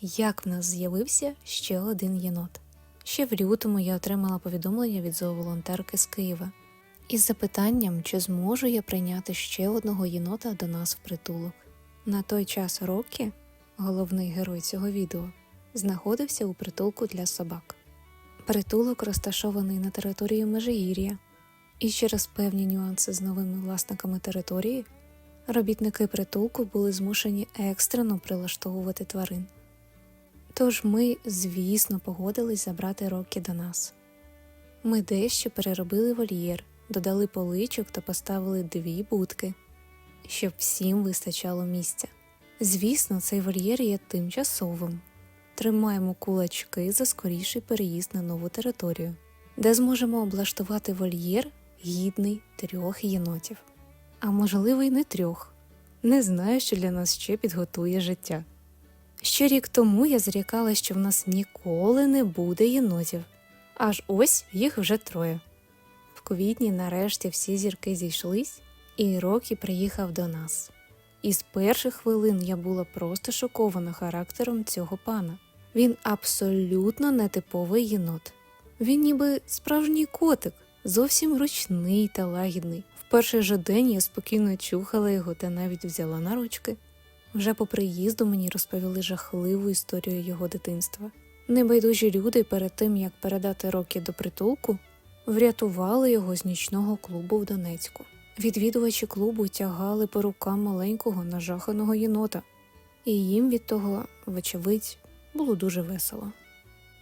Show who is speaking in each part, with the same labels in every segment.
Speaker 1: як в нас з'явився ще один єнот. Ще в лютому я отримала повідомлення від зооволонтерки з Києва із запитанням, чи зможу я прийняти ще одного єнота до нас в притулок. На той час Рокі, головний герой цього відео, знаходився у притулку для собак. Притулок розташований на території Межигір'я, і через певні нюанси з новими власниками території робітники притулку були змушені екстрено прилаштовувати тварин. Тож ми, звісно, погодились забрати Рокі до нас. Ми дещо переробили вольєр, додали поличок та поставили дві будки, щоб всім вистачало місця. Звісно, цей вольєр є тимчасовим. Тримаємо кулачки за скоріший переїзд на нову територію, де зможемо облаштувати вольєр гідний трьох єнотів. А можливо, й не трьох. Не знаю, що для нас ще підготує життя. Ще рік тому я зрікала, що в нас ніколи не буде єнотів, аж ось їх вже троє. В квітні нарешті всі зірки зійшлись, і Рокі приїхав до нас. І з перших хвилин я була просто шокована характером цього пана. Він абсолютно нетиповий єнот. Він ніби справжній котик, зовсім ручний та лагідний. В перший же день я спокійно чухала його та навіть взяла на ручки. Вже по приїзду мені розповіли жахливу історію його дитинства. Небайдужі люди перед тим, як передати Рокі до притулку, врятували його з нічного клубу в Донецьку. Відвідувачі клубу тягали по рукам маленького нажаханого єнота, і їм від того, вочевидь, було дуже весело.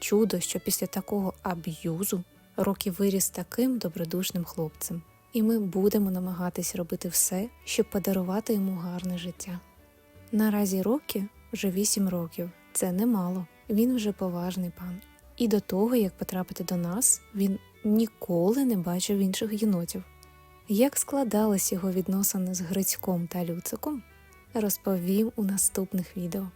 Speaker 1: Чудо, що після такого аб'юзу Рокі виріс таким добродушним хлопцем, і ми будемо намагатись робити все, щоб подарувати йому гарне життя. Наразі Рокі вже 8 років, це немало. Він вже поважний пан. І до того, як потрапити до нас, він ніколи не бачив інших єнотів. Як складались його відносини з Грицьком та Люциком, розповім у наступних відео.